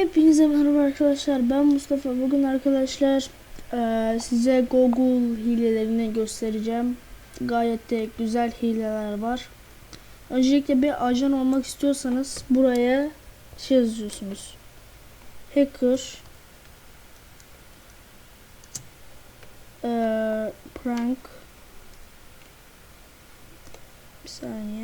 Hepinize merhaba arkadaşlar. Ben Mustafa. Bugün arkadaşlar eee, size Google hilelerini göstereceğim. Gayet de güzel hileler var. Öncelikle bir ajan olmak istiyorsanız buraya şey yazıyorsunuz. Hacker eee, prank bir saniye.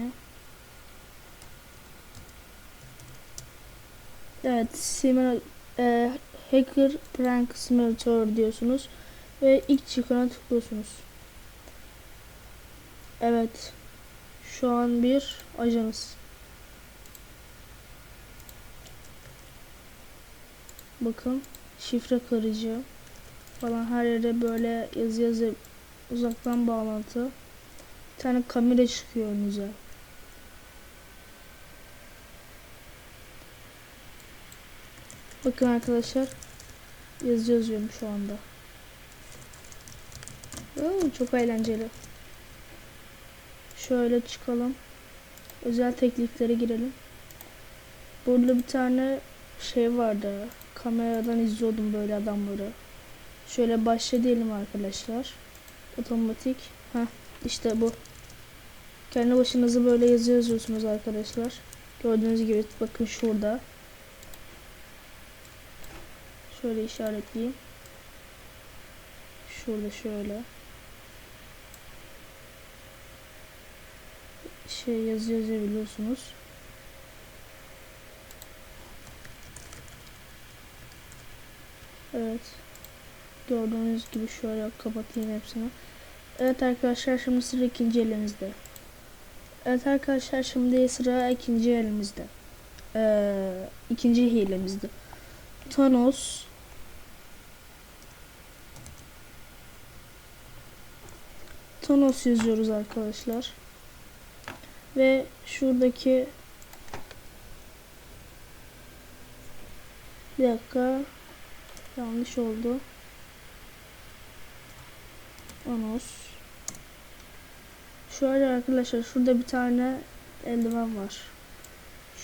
Evet, simüla e, Hacker Prank Simulator diyorsunuz ve ilk çıkana tıklıyorsunuz. Evet. Şu an bir ajanız. Bakın şifre kırıcı falan her yere böyle yazı yazı uzaktan bağlantı. Bir tane kamera çıkıyor önünüze. Bakın arkadaşlar yazı yazıyorum şu anda. Oo, çok eğlenceli. Şöyle çıkalım. Özel tekniklere girelim. Burada bir tane şey vardı. Kameradan izliyordum böyle adamları. Şöyle başla diyelim arkadaşlar. Otomatik. Heh, işte bu. Kendi başınıza böyle yazı yazıyorsunuz arkadaşlar. Gördüğünüz gibi bakın şurada. Şöyle işaretleyeyim. Şurada şöyle. Şey yazı yazabiliyorsunuz. Evet. Gördüğünüz gibi şöyle kapatayım hepsini. Evet arkadaşlar şimdi sıra ikinci elimizde. Evet arkadaşlar şimdi sıra ikinci elimizde. Ee, ikinci hilemizde. Thanos Thanos yazıyoruz arkadaşlar. Ve şuradaki bir dakika yanlış oldu. Thanos Şöyle arkadaşlar şurada bir tane eldiven var.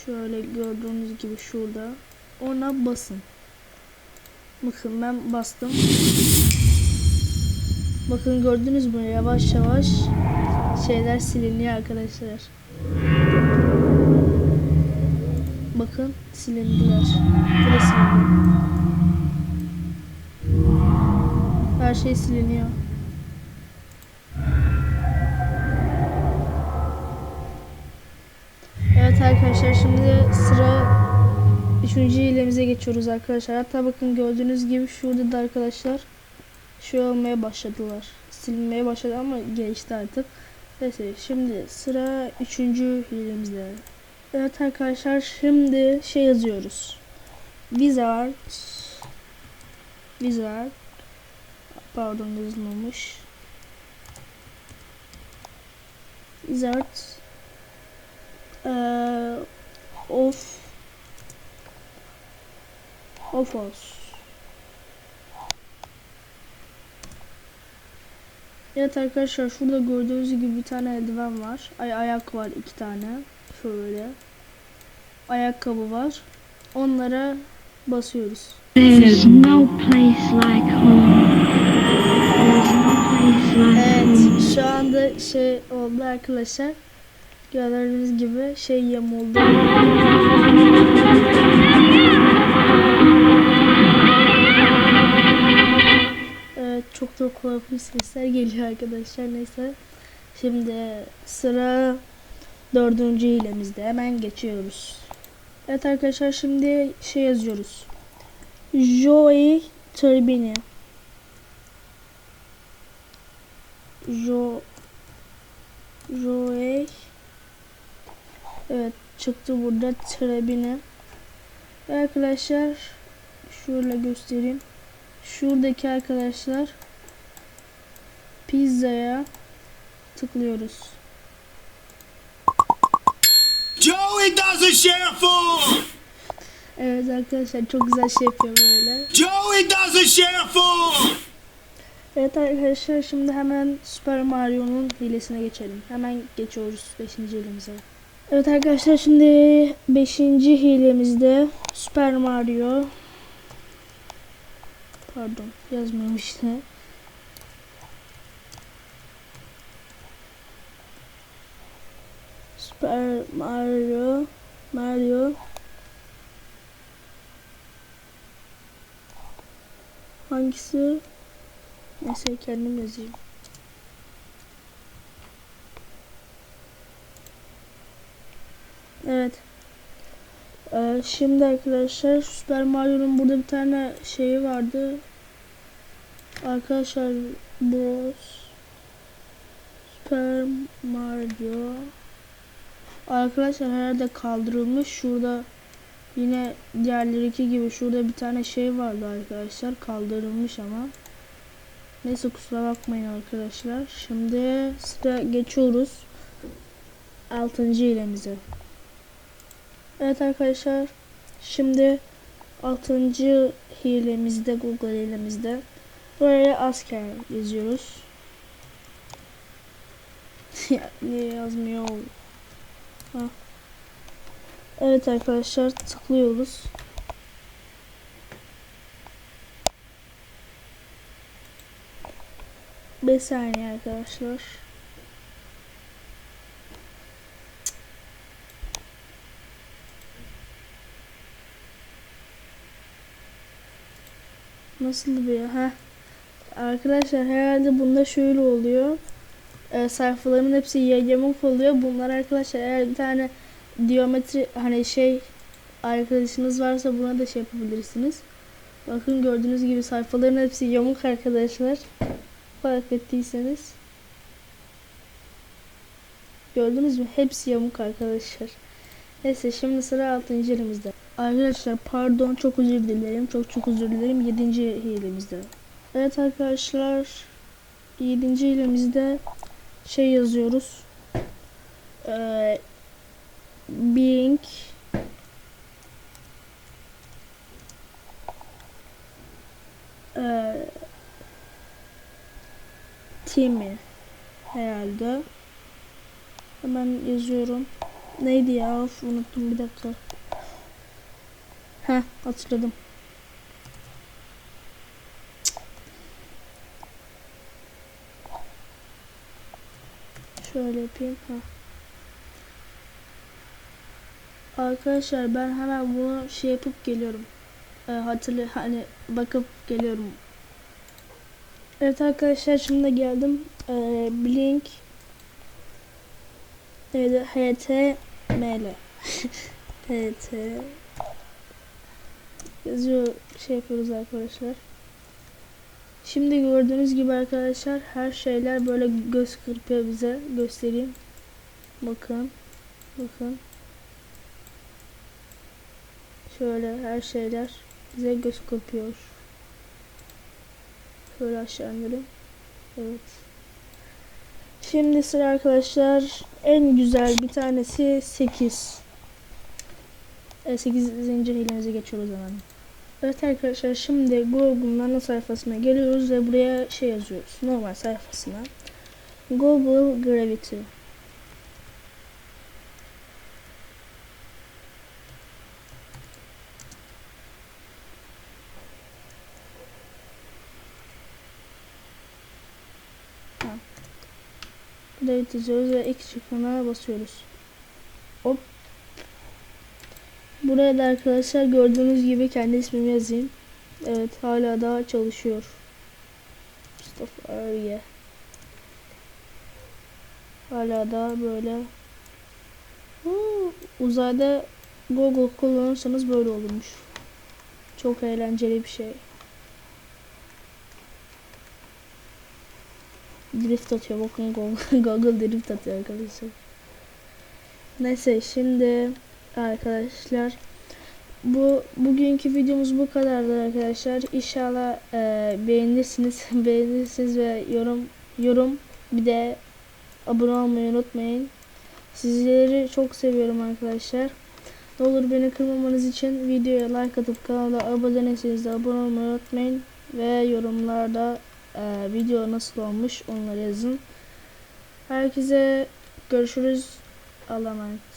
Şöyle gördüğünüz gibi şurada. Ona basın. Bakın ben bastım. Bakın gördünüz mü yavaş yavaş şeyler siliniyor arkadaşlar. Bakın silindiler. Bu da silindi. Her şey siliniyor. Evet arkadaşlar şimdi sıra Üçüncü hilemize geçiyoruz arkadaşlar. Hatta bakın gördüğünüz gibi şurada da arkadaşlar şey olmaya başladılar. Silinmeye başladı ama geçti artık. Neyse şimdi sıra üçüncü hilemizde. Evet arkadaşlar şimdi şey yazıyoruz. Wizard Wizard Pardon yazılmamış. Wizard eee, of Of olsun. Evet arkadaşlar şurada gördüğünüz gibi bir tane eldiven var. Ay ayak var iki tane. Şöyle. Ayakkabı var. Onlara basıyoruz. There's no place like home. There's no place like Evet şu anda şey oldu arkadaşlar. Gördüğünüz gibi şey yamuldu. Evet çok korkunç sesler geliyor arkadaşlar neyse. Şimdi sıra dördüncü hilemizde hemen geçiyoruz. Evet arkadaşlar şimdi şey yazıyoruz. Joey Turbine. Jo Joey Evet çıktı burada Trebine. Arkadaşlar şöyle göstereyim. Şuradaki arkadaşlar pizzaya tıklıyoruz. Joey doesn't share food! Evet arkadaşlar çok güzel şey yapıyor böyle. Joey doesn't share food! Evet arkadaşlar şimdi hemen Super Mario'nun hilesine geçelim. Hemen geçiyoruz 5. elimize. Evet arkadaşlar şimdi 5. hilemizde Super Mario Pardon yazmıyorum işte. Super Mario Mario Hangisi? Neyse kendim yazayım. Evet. Ee, şimdi arkadaşlar Super Mario'nun burada bir tane şeyi vardı. Arkadaşlar Bros Super Mario Arkadaşlar herhalde kaldırılmış. Şurada yine diğerleriki gibi şurada bir tane şey vardı arkadaşlar. Kaldırılmış ama. Neyse kusura bakmayın arkadaşlar. Şimdi sıra geçiyoruz. 6. ilemize. Evet arkadaşlar. Şimdi 6. hilemizde Google hilemizde buraya asker yazıyoruz. Ya, Niye yazmıyor? Evet arkadaşlar tıklıyoruz. Bir saniye arkadaşlar. Nasıl bir ha? Arkadaşlar herhalde bunda şöyle oluyor. Ee, sayfaların hepsi ya- yamuk oluyor. Bunlar arkadaşlar eğer bir tane diyometri hani şey arkadaşınız varsa buna da şey yapabilirsiniz. Bakın gördüğünüz gibi sayfaların hepsi yamuk arkadaşlar. Fark ettiyseniz. Gördünüz mü? Hepsi yamuk arkadaşlar. Neyse şimdi sıra 6. elimizde. Arkadaşlar pardon çok özür dilerim. Çok çok özür dilerim. 7. hilemizde. Evet arkadaşlar 7. hilemizde şey yazıyoruz. Ee, being ee, Timmy herhalde. Hemen yazıyorum. Neydi ya? Of, unuttum bir dakika. Heh hatırladım. Şöyle yapayım. Ha. Arkadaşlar ben hemen bunu şey yapıp geliyorum. Ee, hatırlı hani bakıp geliyorum. Evet arkadaşlar şimdi geldim. Ee, Blink neydi? HTML HT yazıyor şey yapıyoruz arkadaşlar. Şimdi gördüğünüz gibi arkadaşlar her şeyler böyle göz kırpıyor bize. Göstereyim. Bakın. Bakın. Şöyle her şeyler bize göz kırpıyor. Şöyle aşağı indirelim. Evet. Şimdi sıra arkadaşlar en güzel bir tanesi 8. E, 8. hilemize geçiyoruz hemen. Evet arkadaşlar şimdi Google'un ana sayfasına geliyoruz ve buraya şey yazıyoruz. Normal sayfasına. Google Gravity. Gravity yazıyoruz ve ilk çıkana basıyoruz. Hop. Buraya da arkadaşlar gördüğünüz gibi kendi ismimi yazayım. Evet hala daha çalışıyor. Mustafa Arya. Hala da böyle Huu, uzayda Google kullanırsanız böyle olurmuş. Çok eğlenceli bir şey. Drift atıyor bakın Google, Google drift atıyor arkadaşlar. Neyse şimdi arkadaşlar bu bugünkü videomuz bu kadardı arkadaşlar. İnşallah e, beğenirsiniz, beğenirsiniz ve yorum yorum bir de abone olmayı unutmayın. Sizleri çok seviyorum arkadaşlar. Ne olur beni kırmamanız için videoya like atıp kanala abone değilseniz de abone olmayı unutmayın ve yorumlarda e, video nasıl olmuş onları yazın. Herkese görüşürüz. Allah'a emanet.